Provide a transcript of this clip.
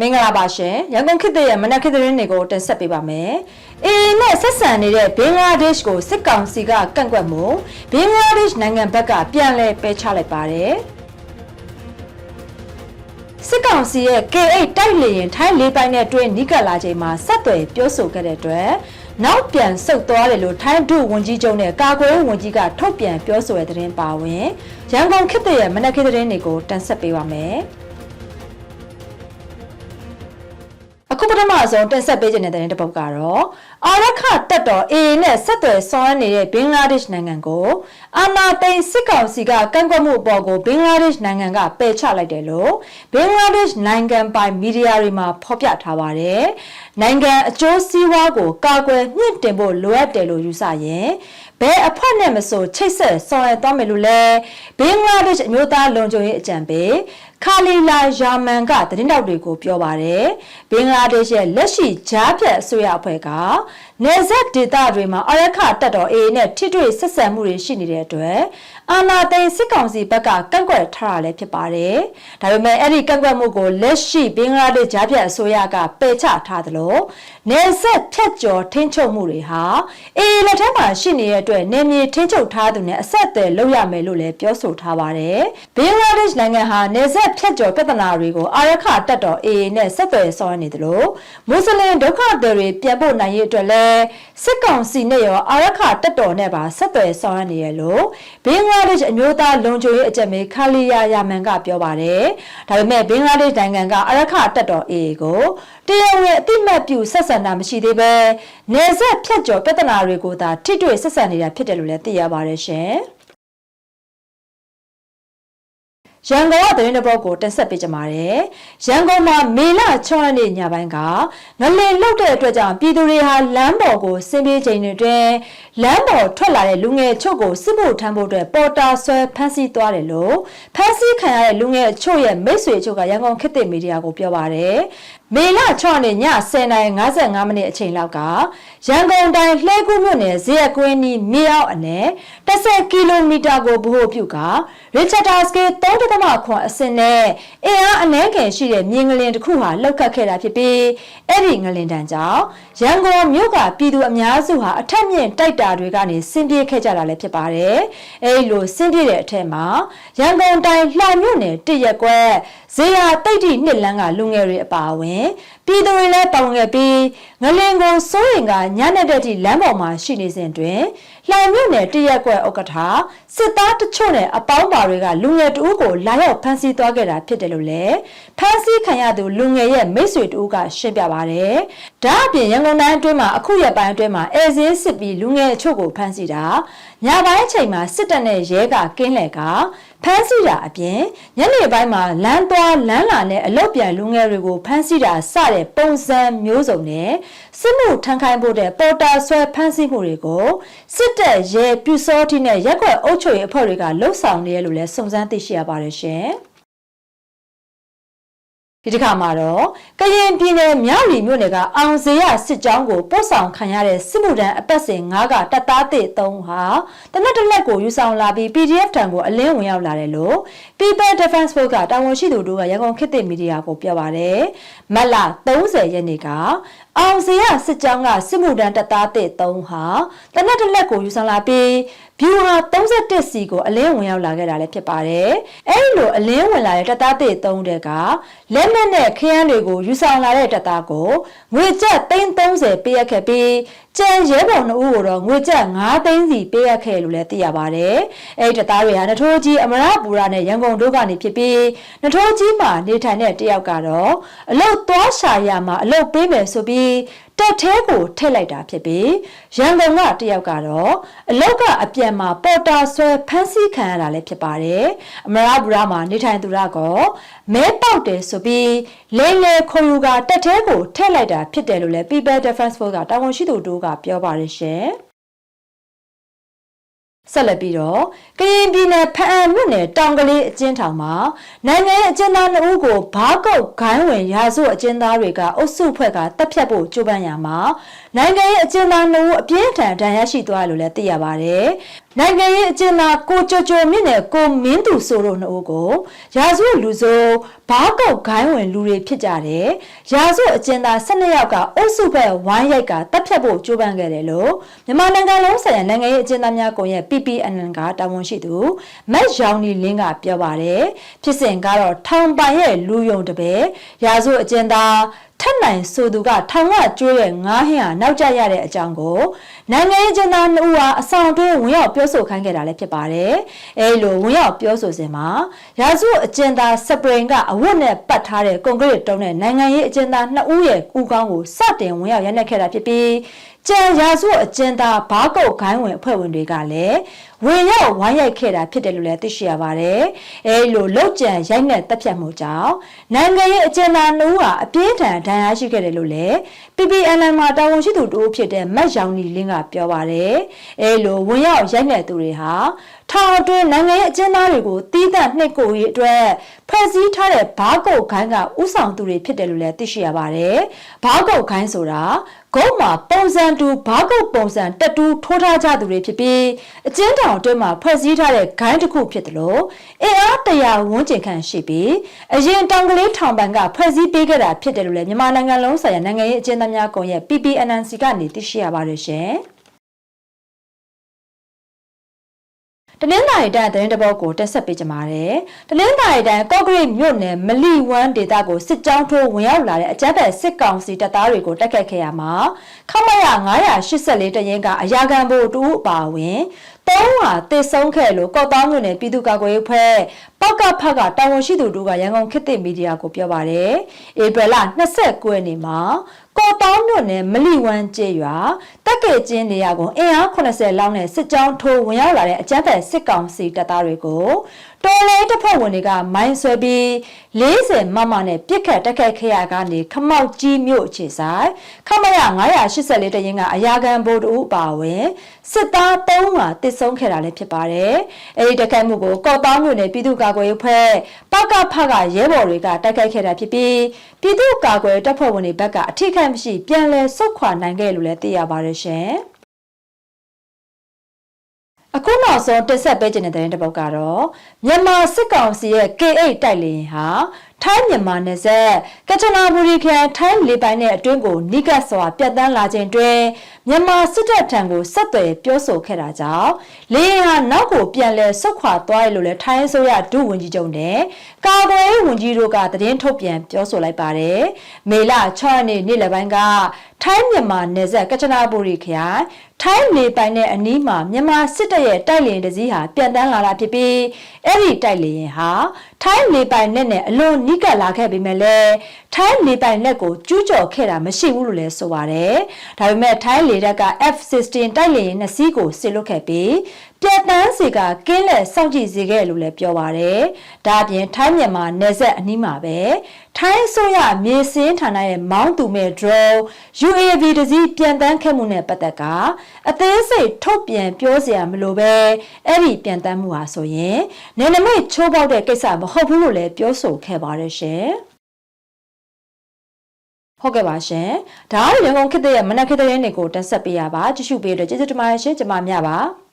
မင်္ဂလာပါရှင်ရန်ကုန်ခေတ်သစ်ရဲ့မနက်ခေတ်သတင်းတွေကိုတင်ဆက်ပေးပါမယ်။အေးနဲ့ဆက်ဆံနေတဲ့ဘင်္ဂလားဒေ့ရှ်ကိုစစ်ကောင်စီကကန့်ကွက်မှုဘင်္ဂလားဒေ့ရှ်နိုင်ငံဘက်ကပြန်လည်ပယ်ချလိုက်ပါတယ်။စစ်ကောင်စီရဲ့ K8 တိုက်လေရင်ထိုင်းလေးပိုင်းနဲ့တွဲနီးကပ်လာချိန်မှာဆက်သွယ်ပြောဆိုခဲ့တဲ့အတွက်နောက်ပြန်ဆုတ်သွားတယ်လို့ထိုင်းဒုဝန်ကြီးချုပ်နဲ့ကာကွယ်ရေးဝန်ကြီးကထုတ်ပြန်ပြောဆိုတဲ့သတင်းပါဝင်ရန်ကုန်ခေတ်သစ်ရဲ့မနက်ခေတ်သတင်းတွေကိုတင်ဆက်ပေးပါမယ်။ ပထမဆုံးတင်ဆက်ပေးခြင်းတဲ့တဲ့တစ်ပုဒ်ကတော့အာရခတက်တော် AA နဲ့ဆက်သွယ်ဆောင်ရွက်နေတဲ့ဘင်္ဂလားဒေ့ရှ်နိုင်ငံကိုအာနာသိန်းစစ်ကောင်စီကကန့်ကွက်မှုအပေါ်ကိုဘင်္ဂလားဒေ့ရှ်နိုင်ငံကပယ်ချလိုက်တယ်လို့ဘင်္ဂလားဒေ့ရှ်နိုင်ငံပိုင်မီဒီယာတွေမှာဖော်ပြထားပါတယ်။နိုင်ငံအကျိုးစီးပွားကိုကာကွယ်မြင့်တင်ဖို့လိုအပ်တယ်လို့ယူဆရင်ဘယ်အဖွဲ့နဲ့မဆိုချိတ်ဆက်ဆောင်ရွက်သွားမယ်လို့လဲဘင်္ဂလားဒေ့ရှ်အမျိုးသားလုံခြုံရေးအကြံပေး ခါလီလာယာမန်ကသတင်းတောက်တွေကိုပြောပါတယ်ဘင်္ဂလားဒေ့ရှ်ရဲ့လက်ရှိဂျားဖြတ်အစိုးရအဖွဲ့က နေဆက်ဒေသတွေမှာအရခတက်တော် AA နဲ့ထိတွေ့ဆက်ဆံမှုတွေရှိနေတဲ့အတွက်အာနာသိန်းစစ်ကောင်စီဘက်ကကန့်ကွက်ထားတာလည်းဖြစ်ပါတယ်ဒါပေမဲ့အဲ့ဒီကန့်ကွက်မှုကိုလက်ရှိဘင်္ဂလားဒေ့ရှ်ဂျားဖြတ်အစိုးရကပယ်ချထားသလိုနေဆက်ဖြတ်ကျော်ထိန်းချုပ်မှုတွေဟာ AA လက်ထက်မှာရှိနေတဲ့အတွက်နေမြေထိန်းချုပ်ထားသူနဲ့အဆက်အသွယ်လုပ်ရမယ်လို့လည်းပြောဆိုထားပါတယ်ဘင်္ဂလားဒေ့ရှ်နိုင်ငံဟာနေဆက်ဖြတ်ကျော်ပြဿနာတွေကိုအာရခတက်တော် AA နဲ့ဆက်သွယ်ဆောင်ရွက်နေသလိုမွတ်စလင်ဒုက္ခသည်တွေပြန်ဖို့နိုင်ရေးအတွက်လည်းစစ်ကောင်စီနဲ့ရောအာရခတက်တော်နဲ့ပါဆက်သွယ်ဆောင်ရွက်နေရလို့ဘင်္ဂလားဒေ့ရှ်အမျိုးသားလုံခြုံရေးအကြံပေးခါလီယာယာမန်ကပြောပါတယ်ဒါပေမဲ့ဘင်္ဂလားဒေ့ရှ်နိုင်ငံကအာရခတက်တော် AA ကိုတရားဝင်အတိမတ်ပြုဆက်ဆံတာမရှိသေးပဲနေဆက်ဖြတ်ကျော်ပြဿနာတွေကိုသာထိတွေ့ဆက်ဆံနေတာဖြစ်တယ်လို့လည်းသိရပါတယ်ရှင်။ ရန်ကုန်ကသတင်းတစ်ပုဒ်ကိုတင်ဆက်ပေးကြပါမယ်။ရန်ကုန်မှာမေလ6ရက်နေ့ညပိုင်းကငလင်လှုပ်တဲ့အတွက်ကြောင့်ပြည်သူတွေဟာလမ်းပေါ်ကိုဆင်းပြေးချိန်တွေအတွင်းလမ်းပေါ်ထွက်လာတဲ့လူငယ်ချုပ်ကိုစစ်မှုထမ်းဖို့အတွက်ပေါ်တာဆွဲဖမ်းဆီးသွားတယ်လို့ဖမ်းဆီးခံရတဲ့လူငယ်ချုပ်ရဲ့မိတ်ဆွေချုပ်ကရန်ကုန်ခေတ်သစ်မီဒီယာကိုပြောပါတယ်။ မေလ6ရက်နေ့ည10:55မိနစ်အချိန်လောက်ကရန်ကုန်တိုင်းလှဲကူးမြို့နယ်ဇေယျကွင်းနီးမြေအောက်အနယ်10ကီလိုမီတာကိုဗဟိုပြုကရစ်ချတ်တာစကေ3.9အစင်နဲ့အင်အားအနှဲငယ်ရှိတဲ့မြင်းငလင်တစ်ခုဟာလောက်ခတ်ခဲ့တာဖြစ်ပြီးအဲ့ဒီငလင်တန်ကြောင့်ရန်ကုန်မြို့ကပြည်သူအများစုဟာအထက်မြင့်တိုက်တာတွေကနေဆင်းပြေးခဲ့ကြတာလည်းဖြစ်ပါတယ်။အဲဒီလိုဆင်းပြေးတဲ့အထက်မှာရန်ကုန်တိုင်းလှိုင်မြို့နယ်တရက်ကွက်ဇေယျတိတ်တိနှစ်လန်းကလူငယ်တွေအပါအဝင်ပြည်သူတွေလည်းတောင်းခဲ့ပြီးငလင်ကိုစိုးရင်ကညနေတဲ့အထိလမ်းပေါ်မှာရှိနေစဉ်တွင် လှိုင်မြို့နယ်တရက်ကွက်ဥက္ကဋ္ဌစစ်သားတချို့နဲ့အပေါင်းပါတွေကလူငယ်တဦးကိုလာရောက်ဖမ်းဆီးသွားခဲ့တာဖြစ်တယ်လို့လည်းဖမ်းဆီးခံရသူလူငယ်ရဲ့မိတ်ဆွေတဦးကရှင်းပြပါတယ်။ဒါအပြင်ရန်ကုန်တိုင်းအတွင်းမှာအခုရက်ပိုင်းအတွင်းမှာအဲဇင်းစစ်ပြီးလူငယ်အချို့ကိုဖမ်းဆီးတာညပိုင်းအချိန်မှာစစ်တပ်နဲ့ရဲကကင်းလှည့်ကဖမ်းဆီးတာအပြင်ညနေပိုင်းမှာလမ်းသွားလမ်းလာနဲ့အလုတ်ပြန်လူငယ်တွေကိုဖမ်းဆီးတာစတဲ့ပုံစံမျိုးစုံနဲ့စစ်မှုထမ်းခိုင်းဖို့တဲ့ပေါ်တာဆွဲဖမ်းဆီးမှုတွေကိုစစ်တပ်ရဲပြူစောတိနဲ့ရက်ွက်အုပ်ချုပ်ရေးအဖွဲ့တွေကလှုပ်ဆောင်နေရလို့လည်းစုံစမ်းသိရှိရပါတယ်ရှင်။ဒီတစ်ခါမှာတော့ကရင်ပြည်နယ်မြောက်လီမြို့နယ်ကအောင်စေရစစ်ကြောင်းကိုပို့ဆောင်ခံရတဲ့စစ်မှုထမ်းအပတ်စဉ်9ကတပ်သားသစ်3ဟာတနက်တစ်လက်ကိုယူဆောင်လာပြီး PDF တံကိုအလင်းဝင်ရောက်လာတယ်လို့ People Defense Force ကတာဝန်ရှိသူတို့ကရန်ကုန်ခေတ်သစ်မီဒီယာကိုပြောပါတယ်။မတ်လ30ရက်နေ့က အောင်စေရစစ်ကြောင်းကစစ်မှုထမ်းတပ်သားသစ်3ဟာတနက်တစ်လက်ကိုယူဆောင်လာပြီးဗျူဟာ31စီကိုအလင်းဝင်ရောက်လာခဲ့တာလည်းဖြစ်ပါတယ်။အဲဒီလိုအလင်းဝင်လာတဲ့တပ်သားသစ်3တဲ့ကလက်နက်နဲ့ခရမ်းတွေကိုယူဆောင်လာတဲ့တပ်သားကိုငွေကျပ်330ပေးရခဲ့ပြီးကျန်ရဲဘော်2ဦးကိုတော့ငွေကျပ်9သိန်းစီပေးရခဲ့လို့လည်းသိရပါတယ်။အဲဒီတပ်သားတွေဟာနထိုးကြီးအမရပူရနဲ့ရန်ကုန်တို့ကနေဖြစ်ပြီးနထိုးကြီးမှာနေထိုင်တဲ့တယောက်ကတော့အလုတ်သွားရှာရမှာအလုတ်ပေးမယ်ဆိုပြီးတက်သေးကိုထည့်လိုက်တာဖြစ်ပြီးရန်ကုန်ကတယောက်ကတော့အလောက်ကအပြန်မှာပေါ်တာဆွဲဖမ်းဆီးခံရတာလည်းဖြစ်ပါတယ်အမရဘူရာမှာနေထိုင်သူရကမဲပေါက်တယ်ဆိုပြီးလိမ့်လေခေါ်ယူကတက်သေးကိုထည့်လိုက်တာဖြစ်တယ်လို့လည်း People Defense Force ကတာဝန်ရှိသူတို့ကပြောပါတယ်ရှင် ဆက်လက်ပြီးတော့ကရင်ပြည်နယ်ဖအံမြို့နယ်တောင်ကလေးအကျဉ်းထောင်မှာနိုင်ငံရဲ့အကျဉ်းသား2ဦးကိုဘားကုတ်ဂိုင်းဝင်ရာစုအကျဉ်းသားတွေကအုပ်စုဖွဲ့ကတပ်ဖြတ်ဖို့ကြိုးပမ်းရမှာ နိုင်ငံရေးအကျဉ်းသားနှုတ်အပြင်းထန်ဒဏ်ရာရှိသွားတယ်လို့လည်းသိရပါတယ်။နိုင်ငံရေးအကျဉ်းသားကိုကျော်ကျော်မြင့်နဲ့ကိုမင်းသူဆိုတို့နှစ်ဦးကိုရာဇဝတ်လူဆိုးဘားကုတ်ဂိုင်းဝင်လူတွေဖြစ်ကြတယ်။ရာဇဝတ်အကျဉ်းသား12ယောက်ကအုပ်စုဘက်ဝိုင်းရိုက်ကတပ်ဖြတ်ဖို့ကြိုးပမ်းခဲ့တယ်လို့မြန်မာနိုင်ငံလုံးဆိုင်ရာနိုင်ငံရေးအကျဉ်းသားများကွန်ရက် PPNN ကတာဝန်ရှိသူမက်ရောင်နီလင်းကပြောပါတယ်။ဖြစ်စဉ်ကတော့ထောင်ပိုင်ရဲ့လူယုံတပည့်ရာဇဝတ်အကျဉ်းသား ထက်နိုင်ဆိုသူကထောင်ကကျွေးတဲ့ငားဟင်းဟာနောက်ကျရတဲ့အကြောင်းကိုနိုင်ငံရေးကျင်းသားနှစ်ဦးဟာအဆောင်တွင်းဝင်ရောက်ပြောဆိုခိုင်းခဲ့တာလည်းဖြစ်ပါတယ်။အဲလိုဝင်ရောက်ပြောဆိုစဉ်မှာရာစုအကျဉ်းသားစပရင်ကအဝတ်နဲ့ပတ်ထားတဲ့ကွန်ကရစ်တုံးတဲ့နိုင်ငံရေးအကျဉ်းသားနှစ်ဦးရဲ့ကူကောင်းကိုစတင်ဝင်ရောက်ရိုက်နှက်ခဲ့တာဖြစ်ပြီး ကြံရာစုအကျဉ်းသားဘားကုတ်ခိုင်းဝင်အဖွဲ့ဝင်တွေကလည်းဝင်ရောက်ဝိုင်းရိုက်ခဲ့တာဖြစ်တယ်လို့လည်းသိရှိရပါတယ်။အဲလိုလောက်ကျန်ရိုက်နှက်တပ်ဖြတ်မှုကြောင့်နိုင်ငံရေးအကျဉ်းသားနှုတ်ဟာအပြင်းထန်ဒဏ်ရာရှိခဲ့တယ်လို့လည်း PPNN မှာတာဝန်ရှိသူတို့ဖြစ်တဲ့မတ်ရောင်နီလင်းကပြောပါတယ်။အဲလိုဝင်ရောက်ရိုက်နှက်သူတွေဟာ ထောင်အတွင်းနိုင်ငံရေးအကျဉ်းသားတွေကိုတီးသန့်နှိပ်ကိုရေးအတွက်ဖွဲ့စည်းထားတဲ့ဘားကုတ်ခိုင်းကဥဆောင်သူတွေဖြစ်တယ်လို့လည်းသိရှိရပါတယ်။ဘားကုတ်ခိုင်းဆိုတာဂုတ်မှာပုံစံတူဘားကုတ်ပုံစံတက်တူထိုးထားကြသူတွေဖြစ်ပြီးအကျဉ်းထောင်အတွင်းမှာဖွဲ့စည်းထားတဲ့ဂိုင်းတစ်ခုဖြစ်တယ်လို့အင်အားတရာဝန်းကျင်ခန့်ရှိပြီးအရင်တောင်ကလေးထောင်ပန်ကဖွဲ့စည်းပေးခဲ့တာဖြစ်တယ်လို့လည်းမြန်မာနိုင်ငံလုံးဆိုင်ရာနိုင်ငံရေးအကျဉ်းသားများကွန်ရက် PPNNC ကနေသိရှိရပါတယ်ရှင်။ တနင်္သာရီတိုင်းသတင်းတပုတ်ကိုတက်ဆက်ပေးကြပါမယ်။တနင်္သာရီတိုင်းကော့ဂရိတ်မြို့နယ်မလီဝမ်ဒေသကိုစစ်ကြောင်းထိုးဝင်ရောက်လာတဲ့အကြမ်းဖက်စစ်ကောင်စီတပ်သားတွေကိုတိုက်ခတ်ခဲ့ရမှာခမရ984တရင်ကအရာခံဖို့တူအပါဝင်သုံးဟာတည်ဆုံးခဲ့လို့ကော့တောင်းမြို့နယ်ပြည်သူ့ကာကွယ်ရေးဖွဲ့ပောက်ကဖက်ကတာဝန်ရှိသူတို့ကရန်ကုန်ခေတ်သစ်မီဒီယာကိုပြောပါတယ်။ဧပြီလ29ရက်နေ့မှာကော့တောင်းမြို့နယ်မလီဝမ်ကျေးရွာတက်ကေကျင်းနေရာကိုအင်အား80လောက်နဲ့စစ်ကြောင်းထိုးဝင်ရောက်လာတဲ့အကြမ်းဖက်စစ်ကောင်စီတပ်သားတွေကိုတော်လေးတပ်ဖွဲ့ဝင်တွေကမိုင်းဆွဲပြီး40မမနဲ့ပြစ်ခတ်တက်ခတ်ခဲ့ရကနေခမောက်ကြီးမြို့အခြေဆိုင်ခမရ984တရင်ကအရာခံဗိုလ်တူအပါဝင်စစ်သား3ဦးဟာတစ်ဆုံးခဲ့တာလည်းဖြစ်ပါတယ်။အဲဒီတက်ခတ်မှုကိုကော့တောင်းမြို့နယ်ပြည်သူ့ကာကွယ်ရေးဖွဲ့ပကဖကရဲဘော်တွေကတိုက်ခိုက်ခဲ့တာဖြစ်ပြီးပြည်သူ့ကာကွယ်တပ်ဖွဲ့ဝင်တွေဘက်ကအထိခိုက်မရှိပြန်လည်ဆုတ်ခွာနိုင်ခဲ့လို့လည်းသိရပါတယ်ရှင်။အခုနောက်ဆုံးတက်ဆက်ပေးခြင်းတဲ့တဲ့ပုတ်ကတော့မြန်မာစစ်ကောင်စီရဲ့ K8 တိုက်လေယာဉ်ဟာ ထိုင်းမြန်မာနယ်စပ်ကချနာဘူရီခရိုင်ထိုင်းလေပိုင်နဲ့အတွင်းကိုနိကတ်စွာပြတ်တန်းလာခြင်းတွင်မြန်မာစစ်တပ်ထံကိုဆက်သွယ်ပြောဆိုခဲ့တာကြောင့်လေယာဉ်ဟာနောက်ကိုပြန်လည်ဆုတ်ခွာသွားရလို့လည်းထိုင်းအစိုးရဒုဝန်ကြီးချုပ်နဲ့ကာကွယ်ရေးဝန်ကြီးတို့ကသတင်းထုတ်ပြန်ပြောဆိုလိုက်ပါတယ်။မေလ6ရက်နေ့နေ့လယ်ပိုင်းကထိုင်းမြန်မာနယ်စပ်ကချနာဘူရီခရိုင်ထိုင်းလေပိုင်နဲ့အနီးမှာမြန်မာစစ်တပ်ရဲ့တိုက်လေယာဉ်တစ်စီးဟာပြန်တန်းလာတာဖြစ်ပြီးအဲ့ဒီတိုက်လေယာဉ်ဟာထိုင်းလေပိုင်နဲ့နဲ့အလွန်နီးကပ်လာခဲ့ပေမဲ့လည်းထိုင်းလေပိုင်နဲ့ကိုကျူးကျော်ခဲ့တာမရှိဘူးလို့လည်းဆိုပါတယ်။ဒါပေမဲ့ထိုင်းလေတပ်က F16 တိုက်လေယာဉ်နှစ်စီးကိုဆစ်လွတ်ခဲ့ပြီး ပြတ်တန်းစီကကင်းလက်စောင့်ကြည့်စေခဲ့လို့လည်းပြောပါတယ်။ဒါအပြင်ထိုင်းမြန်မာနယ်စပ်အနီးမှာပဲထိုင်းဆိုရမြေစင်းဌာနရဲ့မောင်းသူမဲ့ drone UAV တစည်းပြန်တန်းခဲ့မှုနဲ့ပတ်သက်ကအသေးစိတ်ထုတ်ပြန်ပြောစရာမလိုပဲအဲ့ဒီပြန်တန်းမှုဟာဆိုရင်နယ်နိမိတ်ချိုးပေါက်တဲ့ကိစ္စမဟုတ်ဘူးလို့လည်းပြောဆိုခဲ့ပါတယ်ရှင်ဟုတ်ကဲ့ပါရှင်ဒါကရန်ကုန်ခေတ်ရဲ့မနက်ခေတ်တဲ့နေ့ကိုတက်ဆက်ပေးရပါကြည့်ရှုပေးတော့ကျေးဇူးတင်ပါတယ်ရှင်ကျွန်မမြပါ